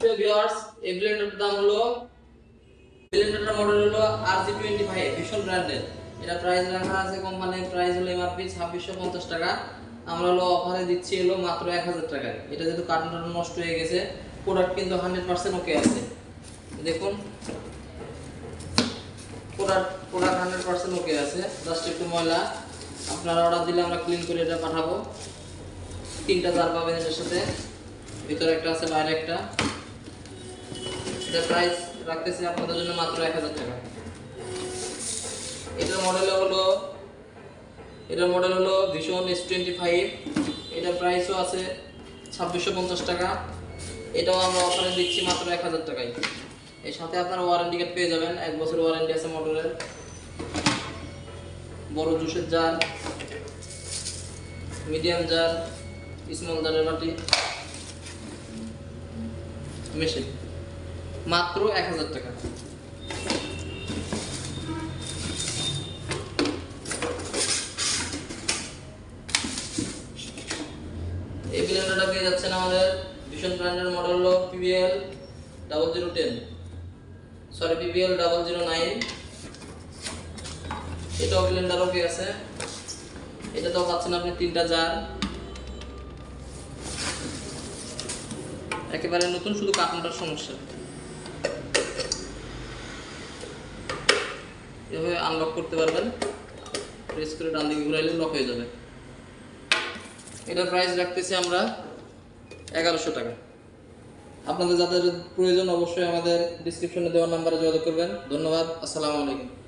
Viewers এই ব্লেন্ডারটার দাম হলো ব্লেন্ডারটার মডেল হলো আরজি টোয়েন্টি ফাইভ ভীষণ ব্র্যান্ডের এটা প্রাইস রাখা আছে কোম্পানির প্রাইস হলো এমআরপি ছাব্বিশশো পঞ্চাশ টাকা। আমরা হলো অফারে দিচ্ছি হলো মাত্র এক হাজার টাকায় এটা যেহেতু কার্টুন টার্টুন নষ্ট হয়ে গেছে প্রোডাক্ট কিন্তু হান্ড্রেড পার্সেন্ট ওকে আছে। দেখুন। Product product hundred percent okay আছে। জাস্ট একটু ময়লা। আপনারা অর্ডার দিলে আমরা ক্লিন করে এটা পাঠাবো। তিনটা জার পাবেন এটার সাথে। ভিতরে একটা আছে, বাইরে একটা। এটা প্রাইস রাখতেছি আপনাদের জন্য মাত্র এক হাজার টাকা। এটার মডেল হলো, এটার মডেল হলো ভিশন এস টোয়েন্টি ফাইভ এটার প্রাইসও আছে ছাব্বিশশো পঞ্চাশ টাকা। এটাও আমরা অফারে দিচ্ছি মাত্র এক হাজার টাকায়। এর সাথে আপনারা ওয়ারেন্টি কার্ড পেয়ে যাবেন, এক বছর ওয়ারেন্টি আছে মোটরের বড় জুসের জার মিডিয়াম জার স্মল জারের বাটি মেশিন মাত্র এক হাজার টাকা। এই ব্লেন্ডারটা পেয়ে যাচ্ছেন আমাদের ভীষণ ব্র্যান্ডের মডেল হলো PBL double zero ten sorry PBL double zero nine এটাও ব্লেন্ডার ওকে আছে। এটাতেও পাচ্ছেন আপনি তিনটা জার একেবারে নতুন, শুধু কার্টুনটার সমস্যা। এভাবে আনলক করতে পারবেন। প্রেস করে ডান দিকে ঘুরাইলে লক হয়ে যাবে। এটার প্রাইস রাখতেছি আমরা এগারোশো টাকা। আপনাদের যাদের প্রয়োজন অবশ্যই আমাদের ডিসক্রিপশনে দেওয়ার নাম্বারে যোগাযোগ করবেন। ধন্যবাদ, আসসালামু আলাইকুম।